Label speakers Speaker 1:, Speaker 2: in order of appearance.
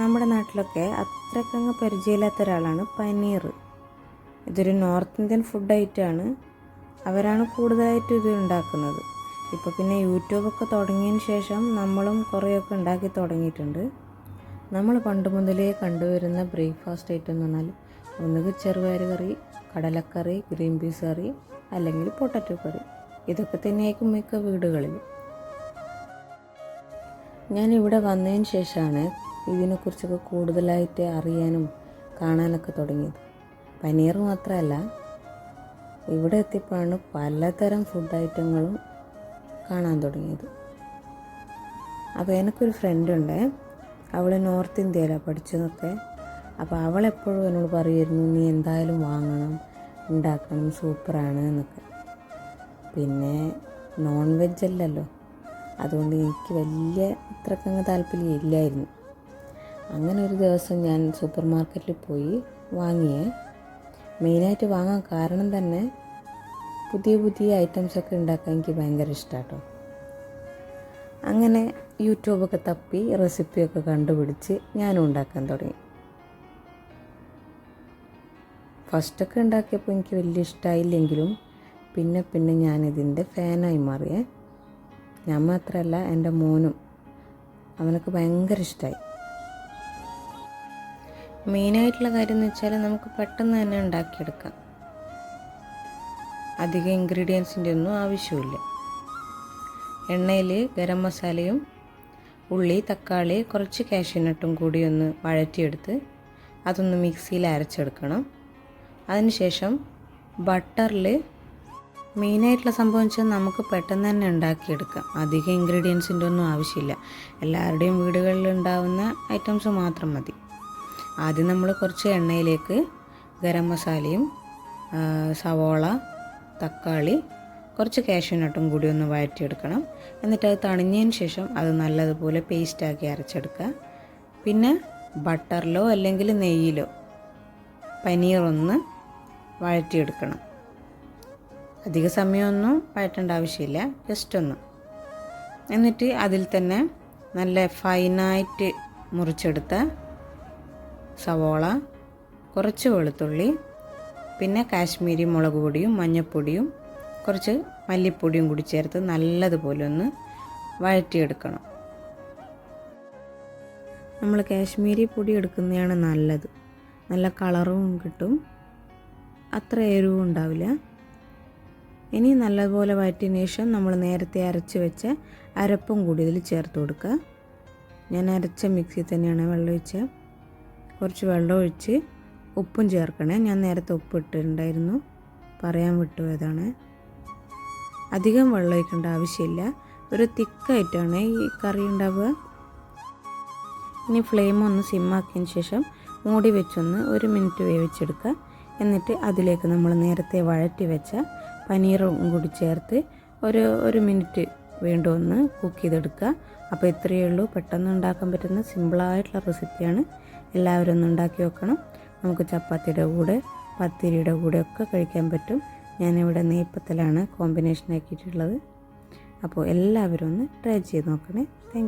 Speaker 1: നമ്മുടെ നാട്ടിലൊക്കെ അത്രക്കങ്ങ് പരിചയമില്ലാത്ത ഒരാളാണ് പനീർ. ഇതൊരു നോർത്ത് ഇന്ത്യൻ ഫുഡ് ഐറ്റമാണ് അവരാണ് കൂടുതലായിട്ടും ഇത് ഉണ്ടാക്കുന്നത്. ഇപ്പോൾ പിന്നെ യൂട്യൂബൊക്കെ തുടങ്ങിയതിന് ശേഷം നമ്മളും കുറേയൊക്കെ ഉണ്ടാക്കി തുടങ്ങിയിട്ടുണ്ട്. നമ്മൾ പണ്ട് മുതലേ കണ്ടുവരുന്ന ബ്രേക്ക്ഫാസ്റ്റ് ഐറ്റം എന്ന് പറഞ്ഞാൽ ഒന്നുകിൽ ചെറുപയർ കറി കടലക്കറി ഗ്രീൻ പീസ് കറി അല്ലെങ്കിൽ പൊട്ടറ്റോ കറി. ഇതൊക്കെ തന്നെയായിരിക്കും മിക്ക വീടുകളിൽ ഞാൻ ഇവിടെ വന്നതിന് ശേഷമാണ് ഇതിനെക്കുറിച്ചൊക്കെ കൂടുതലായിട്ട് അറിയാനും കാണാനൊക്കെ തുടങ്ങിയത്. പനീർ മാത്രമല്ല ഇവിടെ എത്തിയപ്പോഴാണ് പലതരം ഫുഡ് ഐറ്റങ്ങളും കാണാൻ തുടങ്ങിയത്. അപ്പോൾ എനിക്കൊരു ഫ്രണ്ടുണ്ട് അവൾ നോർത്ത് ഇന്ത്യയിലാണ് പഠിച്ചതൊക്കെ. അപ്പോൾ അവൾ എപ്പോഴും എന്നോട് പറയുമായിരുന്നു നീ എന്തായാലും വാങ്ങണം ഉണ്ടാക്കണം സൂപ്പറാണ് എന്നൊക്കെ. പിന്നെ നോൺ വെജ് അല്ലല്ലോ. അതുകൊണ്ട് എനിക്ക് വലിയ അത്രക്കങ്ങ് താല്പര്യം ഇല്ലായിരുന്നു. അങ്ങനെ ഒരു ദിവസം ഞാൻ സൂപ്പർ മാർക്കറ്റിൽ പോയി വാങ്ങിയേ. മെയിനായിട്ട് വാങ്ങാൻ കാരണം തന്നെ പുതിയ പുതിയ ഐറ്റംസൊക്കെ ഉണ്ടാക്കാൻ എനിക്ക് ഭയങ്കര ഇഷ്ടമാട്ടോ അങ്ങനെ യൂട്യൂബൊക്കെ തപ്പി റെസിപ്പിയൊക്കെ കണ്ടുപിടിച്ച് ഞാനും ഉണ്ടാക്കാൻ തുടങ്ങി. ഫസ്റ്റൊക്കെ ഉണ്ടാക്കിയപ്പോൾ എനിക്ക് വലിയ ഇഷ്ടമായില്ലെങ്കിലും പിന്നെ പിന്നെ ഞാനിതിന്റെ ഫാനായി മാറിയേ. ഞാൻ മാത്രമല്ല എന്റെ മോനും അവനൊക്കെ ഭയങ്കര ഇഷ്ടമായി മെയിനായിട്ടുള്ള കാര്യം എന്ന് വെച്ചാൽ നമുക്ക് പെട്ടെന്ന് തന്നെ ഉണ്ടാക്കിയെടുക്കാം. അധികം ഇൻഗ്രീഡിയൻസിന്റെ ഒന്നും ആവശ്യമില്ല. എണ്ണയിൽ ഗരം മസാലയും ഉള്ളി തക്കാളി കുറച്ച് കാഷ്യനട്ടും കൂടി ഒന്ന് വഴറ്റിയെടുത്ത് അതൊന്ന് മിക്സിയിൽ അരച്ചെടുക്കണം. അതിനുശേഷം ബട്ടറിൽ മെയിനായിട്ടുള്ള സംഭവം വെച്ചാൽ നമുക്ക് പെട്ടെന്ന് തന്നെ ഉണ്ടാക്കിയെടുക്കാം. അധികം ഇൻഗ്രീഡിയൻസിന്റെ ഒന്നും ആവശ്യമില്ല. എല്ലാവരുടെയും വീടുകളിൽ ഉണ്ടാവുന്ന ഐറ്റംസ് മാത്രം മതി. ആദ്യം നമ്മൾ കുറച്ച് എണ്ണയിലേക്ക് ഗരം മസാലയും സവോള തക്കാളി കുറച്ച് കാഷ്യൂനട്ടും കൂടി ഒന്ന് വഴറ്റിയെടുക്കണം. എന്നിട്ട് അത് തണിഞ്ഞതിന് ശേഷം അത് നല്ലതുപോലെ പേസ്റ്റാക്കി അരച്ചെടുക്കുക. പിന്നെ ബട്ടറിലോ അല്ലെങ്കിൽ നെയ്യിലോ പനീർ ഒന്ന് വഴറ്റിയെടുക്കണം. അധിക സമയമൊന്നും വഴറ്റേണ്ട ആവശ്യമില്ല ജസ്റ്റ് ഒന്ന്. എന്നിട്ട് അതിൽ തന്നെ നല്ല ഫൈനായിട്ട് മുറിച്ചെടുത്ത സവോള കുറച്ച് വെളുത്തുള്ളി പിന്നെ കാശ്മീരി മുളക് പൊടിയും മഞ്ഞൾപ്പൊടിയും കുറച്ച് മല്ലിപ്പൊടിയും കൂടി ചേർത്ത് നല്ലതുപോലെ ഒന്ന് വഴറ്റിയെടുക്കണം. നമ്മൾ കാശ്മീരി പൊടി എടുക്കുന്നതാണ് നല്ലത്. നല്ല കളറും കിട്ടും. അത്ര എരിവും ഉണ്ടാവില്ല. ഇനി നല്ലതുപോലെ വഴറ്റിയതിന് ശേഷം നമ്മൾ നേരത്തെ അരച്ച് വെച്ച അരപ്പും കൂടി ഇതിൽ ചേർത്ത് കൊടുക്കുക. ഞാൻ അരച്ച മിക്സിയിൽ തന്നെയാണ് വെള്ളം ഒഴിച്ച് കുറച്ച് വെള്ളം ഒഴിച്ച് ഉപ്പും ചേർക്കണേ. ഞാൻ നേരത്തെ ഉപ്പ് ഇട്ടിട്ടുണ്ടായിരുന്നു പറയാൻ വിട്ടുപോയതാണ്. അധികം വെള്ളം ഒഴിക്കേണ്ട ആവശ്യമില്ല. ഒരു തിക്കായിട്ടാണ് ഈ കറി ഉണ്ടാവുക. ഇനി ഫ്ലെയിം ഒന്ന് സിമ്മാക്കിയതിന് ശേഷം മൂടി വെച്ചൊന്ന് ഒരു മിനിറ്റ് വേവിച്ചെടുക്കുക. എന്നിട്ട് അതിലേക്ക് നമ്മൾ നേരത്തെ വഴറ്റി വെച്ച പനീറും കൂടി ചേർത്ത് ഒരു ഒരു മിനിറ്റ് വീണ്ടും ഒന്ന് കുക്ക് ചെയ്തെടുക്കുക. അപ്പോൾ ഇത്രയേ ഉള്ളൂ. പെട്ടെന്ന് ഉണ്ടാക്കാൻ പറ്റുന്ന സിമ്പിളായിട്ടുള്ള റെസിപ്പിയാണ്. എല്ലാവരും ഒന്ന് ഉണ്ടാക്കി വെക്കണം. നമുക്ക് ചപ്പാത്തിയുടെ കൂടെ പത്തിരിയുടെ കൂടെ ഒക്കെ കഴിക്കാൻ പറ്റും. ഞാനിവിടെ നെയ്പ്പത്തലാണ് കോമ്പിനേഷൻ ആക്കിയിട്ടുള്ളത് അപ്പോൾ എല്ലാവരും ഒന്ന് ട്രൈ ചെയ്ത് നോക്കണേ. താങ്ക്